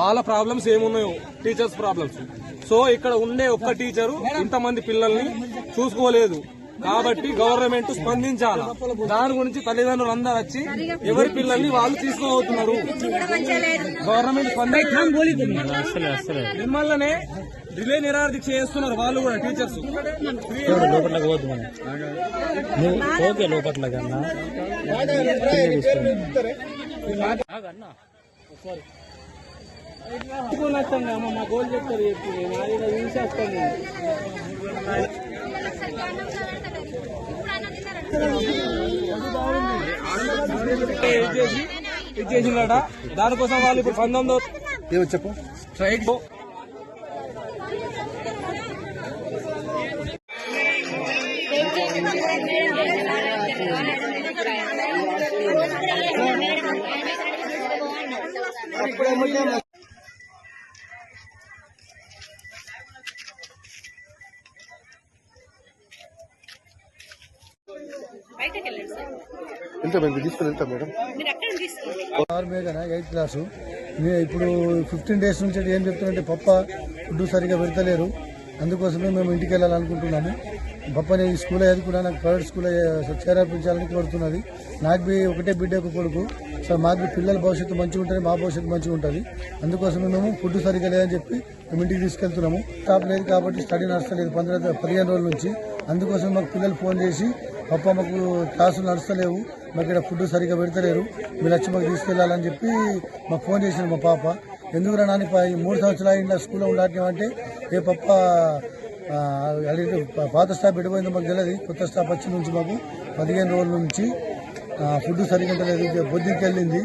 వాళ్ళ ప్రాబ్లమ్స్ ఏమున్నాయో teachers problems. So ఇక్కడ ఉండే ఒక్క టీచరు ఇంతమంది పిల్లల్ని చూసుకోలేదు. కాబట్టి గవర్నమెంట్ స్పందించాలా? దాని గురించి తల్లిదండ్రులు అందరూ వచ్చి ఎవరి పిల్లల్ని వాళ్ళు తీసుకోబోతున్నారు గవర్నమెంట్ మిమ్మల్నే రిలే నిరాదీక్ష చేస్తున్నారు వాళ్ళు కూడా టీచర్స్. ఓకే కన్నా అన్న మా గోల్ చెప్తారు చెప్పి. చూసేస్తాను ఇచ్చేసి ఇచ్చేసిందట దానికోసం వాళ్ళు ఇప్పుడు పంతొమ్మిదో ఏమో చెప్పు. స్ట్రైక్ బయటకు ఎంత మేము తీసుకుని వెళ్తాం మేడం? ఆరు మేఘన ఎయిత్ క్లాసు. ఇప్పుడు ఫిఫ్టీన్ డేస్ నుంచి ఏం చెప్తున్నారంటే పప్ప ఫుడ్ సరిగా పెడతలేరు. అందుకోసమే మేము ఇంటికి వెళ్ళాలనుకుంటున్నాము. పప్పని ఈ స్కూల్లో చదువుకున్నా నాకు ప్రైవేట్ స్కూల్లో చేర్పించాలని కోరుతున్నది. నాకు బి ఒకటే బిడ్డ ఒక కొడుకు. సో మాకు బి పిల్లల భవిష్యత్తు మంచిగా ఉంటుంది మా భవిష్యత్తు మంచిగా ఉంటుంది. అందుకోసమే మేము ఫుడ్ సరిగా లేదని చెప్పి మేము ఇంటికి తీసుకెళ్తున్నాము. స్టాప్ లేదు కాబట్టి స్టడీ నడుస్తలేదు. పంద్రహ పదిహేను రోజుల నుంచి. అందుకోసం మాకు పిల్లలు ఫోన్ చేసి పప్ప మాకు క్లాసులు నడుస్తలేవు మాకు ఇక్కడ ఫుడ్ సరిగ్గా పెడతలేరు. మీరు వచ్చి మాకు తీసుకెళ్ళాలని చెప్పి మాకు ఫోన్ చేసింది మా పాప. ఎందుకురా నాని పా- ఈ మూడు సంవత్సరాలు ఇంట్లో స్కూల్లో ఉండటం ఏ పప్ప అడిగి పాత స్టాప్ పెట్టిపోయిందో మాకు తెలియదు కొత్త స్టాప్ వచ్చి నుంచి మాకు పదిహేను రోజుల నుంచి. ఫుడ్ సరిగ్గా లేదు బొద్దికి వెళ్ళింది.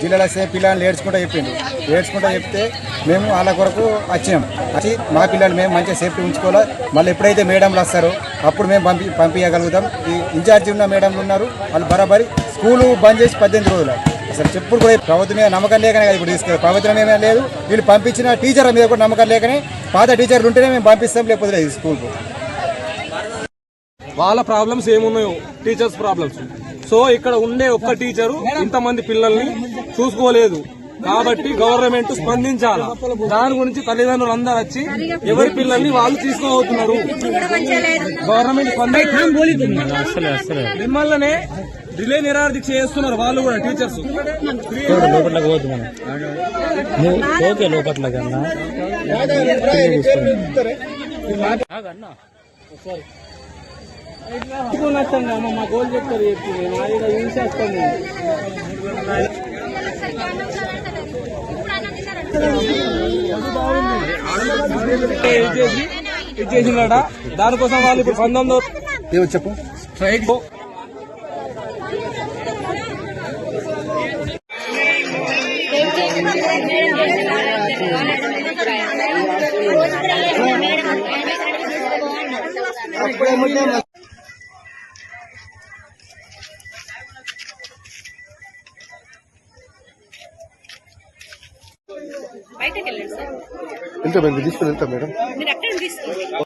జిల్లాలో సే పిల్లల్ని ఏడ్చుకుంటూ చెప్పిండు. ఏడ్చుకుంటూ చెప్తే మేము వాళ్ళ కొరకు వచ్చినాం. వచ్చి మా పిల్లలు మేము మంచిగా సేఫ్టీ ఉంచుకోవాలి. మళ్ళీ ఎప్పుడైతే మేడంలు వస్తారో అప్పుడు మేము పంపి పంపించగలుగుతాం. ఈ ఇన్ఛార్జి ఉన్న మేడంలు ఉన్నారు. వాళ్ళు బరాబరి స్కూలు బంద్ చేసి పద్దెనిమిది రోజులు అసలు చెప్పుడు కూడా ప్రభుత్వం మీద నమ్మకం లేకనే కదా ఇప్పుడు తీసుకెళ్ళి. ప్రభుత్వం మీద లేదు. వీళ్ళు పంపించిన టీచర్ల మీద కూడా నమ్మకం లేకనే పాత టీచర్లు ఉంటేనే మేము పంపిస్తాం. లేకపోతే లేదు స్కూల్కు. వాళ్ళ ప్రాబ్లమ్స్ ఏమున్నాయో? Teachers problems. సో ఇక్కడ ఉండే ఒక్క టీచరు ఇంతమంది పిల్లల్ని చూసుకోలేదు. కాబట్టి గవర్నమెంట్ స్పందించాలా? దాని గురించి తల్లిదండ్రులు అందరూ వచ్చి ఎవరి పిల్లల్ని వాళ్ళు తీసుకోబోతున్నారు? గవర్నమెంట్ స్పందించాలి? అసలు అసలు మిమ్మల్నే రిలే నిరాదీక్ష చేస్తున్నారు వాళ్ళు కూడా టీచర్స్. లోపట్లోకి మనం ఓకే కన్నా అన్న మా గోల్ చెప్తారు చెప్పి. చూసేస్తాను ఇచ్చేసి ఇచ్చేసిందట దానికోసం వాళ్ళు ఇప్పుడు పంతొమ్మిదో ఏమో చెప్పు. స్ట్రైక్. బయటకు వెళ్ళండి సార్. ఎంత మేము తీసుకుని వెళ్తాం మేడం. మీరు అక్కడ తీసుకోండి.